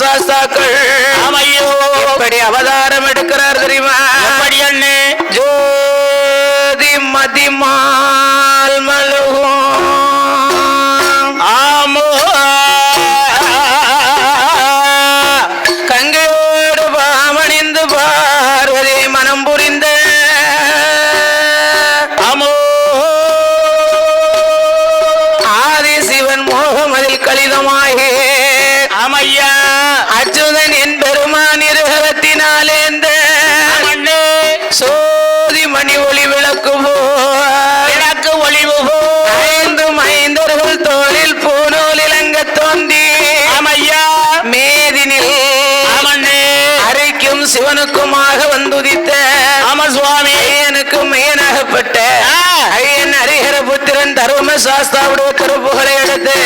சாஸ்தாக்கள். அமையோ எப்படி அவதாரம் எடுக்கிறார் தெரியுமா? வந்துதித்த ஆமா சுவாமி. எனக்கு மெய்யனாகப்பட்ட ஐயன் ஹரிஹர புத்திரன் தர்ம சாஸ்தாவுடைய திருப்புகளை எடுத்து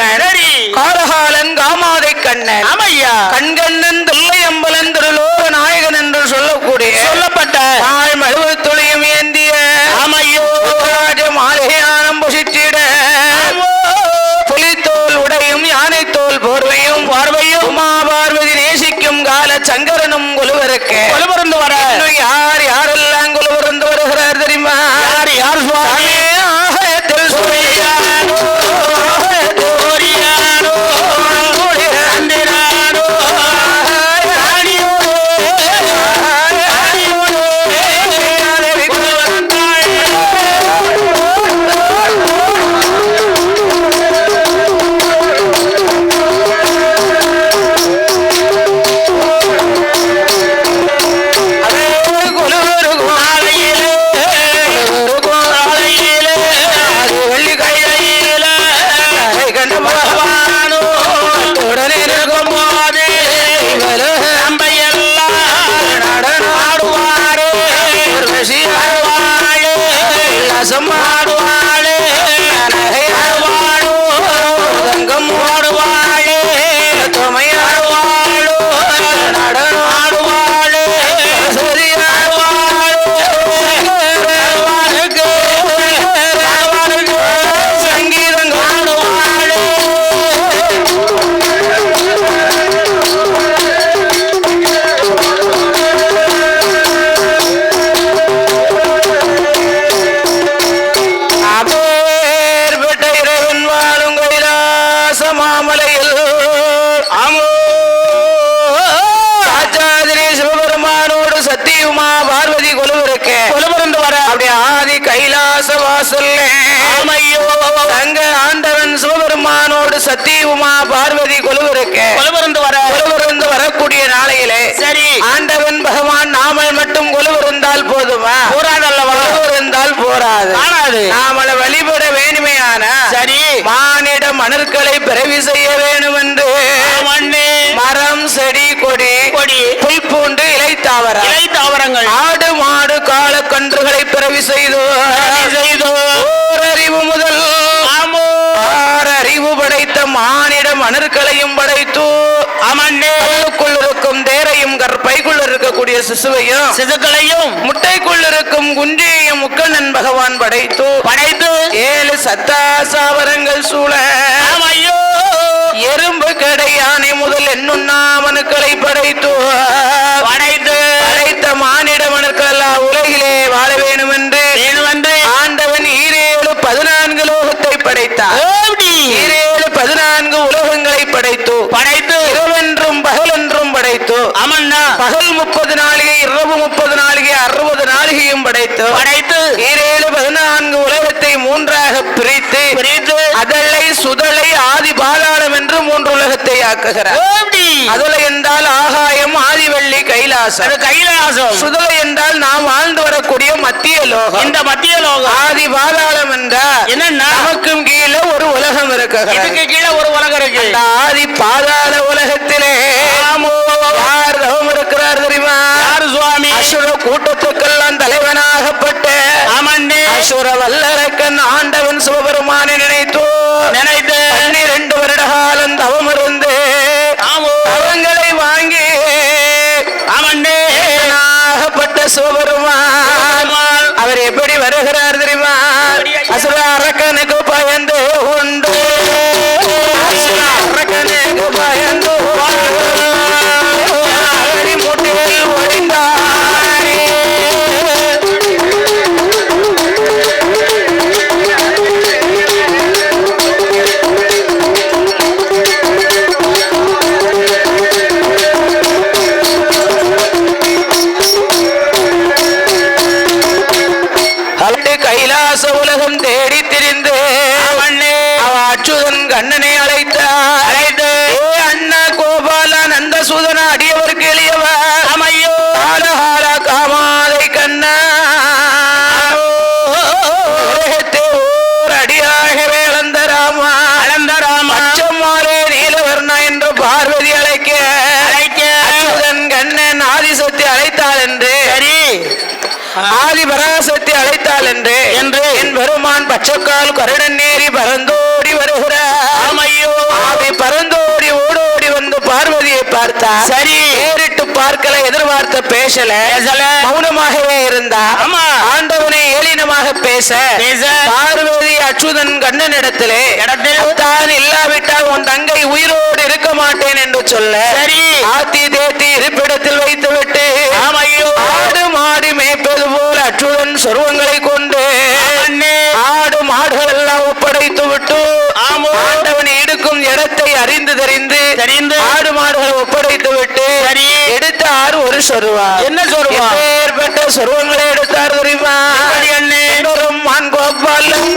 நரி காலகாலன் காமாதை கண்ணன். அமையா கண்கண்ணன் தொல்லை அம்பலன் திருலோக நாயகன் என்று சொல்லக்கூடிய சொல்லப்பட்ட தாய் கைலாச வாசல்ல தங்க ஆண்டவன் சிவபெருமானோடு சத்தியகுமா பார்வதி கொலுவிருக்க. கொலுவிருந்து வர. கொலுவிருந்து வரக்கூடிய நாளையிலே சரி. ஆண்டவன் பகவான் நாமல் மட்டும் கொலுவிருந்தால் போதுமா? கூறாதல்லவா கொலுவிருந்தால் போராது காணாது. நாமளை வழிபட வேணுமையான சரி. மானிட மணற்களை பிறவி செய்ய வேணும் என்று மண்ணு. மரம் செடி கொடி கொடி. புல் பூண்டு இலை தாவர இலை தாவரங்கள். ஆடு மாடு கால கன்றுகளை பிறவி செய்து மணற்களையும் படைத்து கல்லுக்குள் இருக்கும் தேரையும் கற்பைக்குள் இருக்கக்கூடிய சிசுவையும் சிசுக்களையும் முட்டைக்குள் இருக்கும் குஞ்சியையும் முக்கண்ணன் பகவான் படைத்து படைத்து ஏழு சத்தாசாவரங்கள் சூழ எறும்பு கடை யானை முதல் எண்ணுண்ணாமனுக்களை படைத்து படைத்து படைத்த மானிட மனுக்கள் உலகிலே வாழ வேணும் என்று வேணுமென்று ஆண்டவன் ஈரேழு பதினான்கு லோகத்தை படைத்தார் ஓடி ஈரேழு பதினான்கு உலகங்களை படைத்து இரவென்றும் பகலென்றும் படைத்து அமண்ணா பகல் முப்பது நாளிகை இரவு முப்பது நாளிகை அறுபது நாளிகையும் படைத்து படைத்து ஈரேழு பதினான்கு உலகத்தை மூன்றாக பிரித்து பிரித்து அதலை சுதலை ஆதி பாதாளம் என்று மூன்று உலகத்தை ஆக்குகிறார். அதுலை என்றால் ஆகாயம் ஆதிவள்ளி கைலாசம். கைலாசம். சுதலை என்றால் நாம் வாழ்ந்து வரக்கூடிய மத்திய லோகம். இந்த மத்திய லோகம். ஆதி பாதாளம் என்றால் என்னன்னா? நமக்கும் கீழே ஒரு உலகம் இருக்கிறது. இதுக்கு கீழே ஒரு உலகம் இருக்கு. ஆதி பாதாள உலகத்திலே யார் இருக்கிறார் தெரியுமா? யாரு சுவாமி? அசுர கூட்டத்துக்கெல்லாம் தலைவனாகப்பட்ட அமண்ணு அசுர வல்லரக்கன் ஆண்டவன் சிவபெருமானை நினைத்து நினைத்து சிவபெருமான் அவர் எப்படி வருகிறார்? அச்சுதன் கண்ணனை அழைத்து ஏ அண்ணா கோபால நந்தசூதன அடியவருக்கு எளியவ அமையோ காலகால காமாதை கண்ணா. உலகத்தை ஓர் அடியாகவே இழந்த ராமா அளந்த ராமா அச்சம்மாரே நீலவர்ணா என்று பார்வதி அழைக்க. அழைக்க. அச்சுதன் கண்ணன் ஆதிசக்தி அழைத்தாள் என்று. சரி. ஆதி பராசக்தி அழைத்தாள் என்று. என்று. என் பெருமான் பச்சைக்கால் கருடன் நேரி பறந்தோடி வருகிறார் ஆதி பறந்தோடி ஓடோடி வந்து பார்வதியை பார்த்தார் சரி. நேரிட்டு பார்க்கல எதிர்பார்த்த பேசல. மௌனமாகவே இருந்தா. ஆமா. ஆண்டவனை ஏளினமாக பேச. பார்வதி அச்சுதன் கண்ணன் இடத்திலே. தான் இல்லாவிட்டால் உன் தங்கை உயிரோடு இருக்க மாட்டேன் என்று சொல்ல. சரி. ஆத்தி தேத்தி இருப்பிடத்தில் வைத்து விட்டு ஆமையோ. ஆடு மாடு மேய்ப்பது போல அச்சுதன் சொருவங்களை கொண்டு அண்ணே ஆடு மாடுகள் எல்லாம் ஒப்படைத்து விட்டு ஆமோ ஆண்டவன் இடத்தை அறிந்து தெரிந்து தெரிந்து ஆடு மாடுகளை ஒப்படைத்து விட்டு சரி. எடுத்தார் ஒரு சொருவா. என்ன சொருவா? ஏற்பட்ட சொருவங்களை எடுத்தார் தெரியுமா? மான் கோபாலன்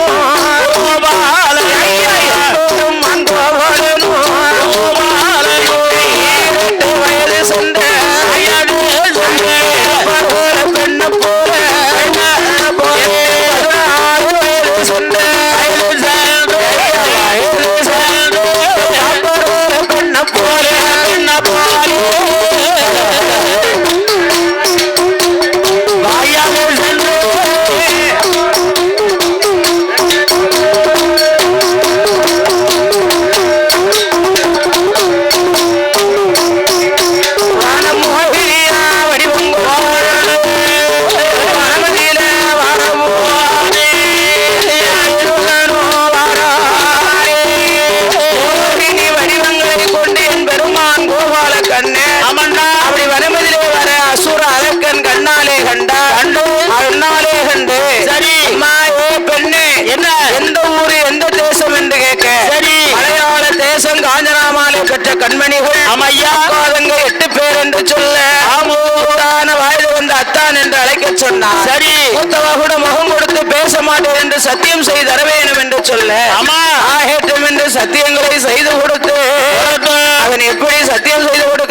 ஆமையா. அக்காதங்க எட்டு பேர் என்று சொல்ல ஆமோ. மூத்தான வயது வந்த அத்தான் என்று அழைக்க சொன்னார் சரி. மூத்தவகுட முக மாட்டேன் என்று சத்தியம் செய்து தர வேண்டும் என்று சொல்ல ஆமா. ஆகட்டும் என்று சத்தியங்களை செய்து கொடுத்து அவன் எப்படி சத்தியம் செய்து கொடுக்கிறான்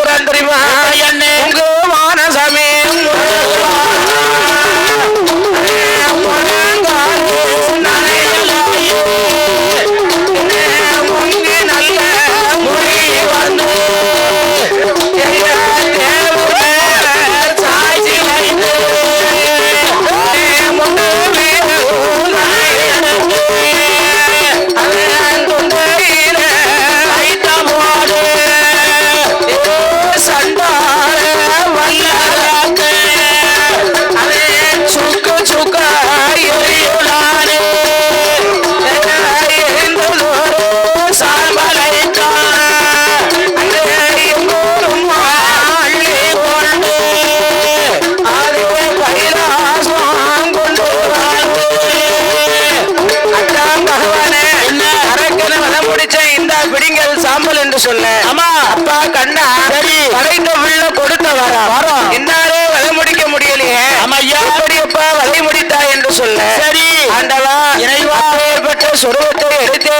சொல்ல ஆமா. அப்பா கண்ணா சரி. படைத்த உள்ள கொடுத்த வரம். என்னாரே வலை முடிக்க முடியலையே ஆமா ஐயா. எப்படி அப்பா வலை முடித்தா என்று சொல்ல சரி. ஆண்டவா இறைவா. அப்பேற்பட்ட சுரூபத்தை எடுத்தேனே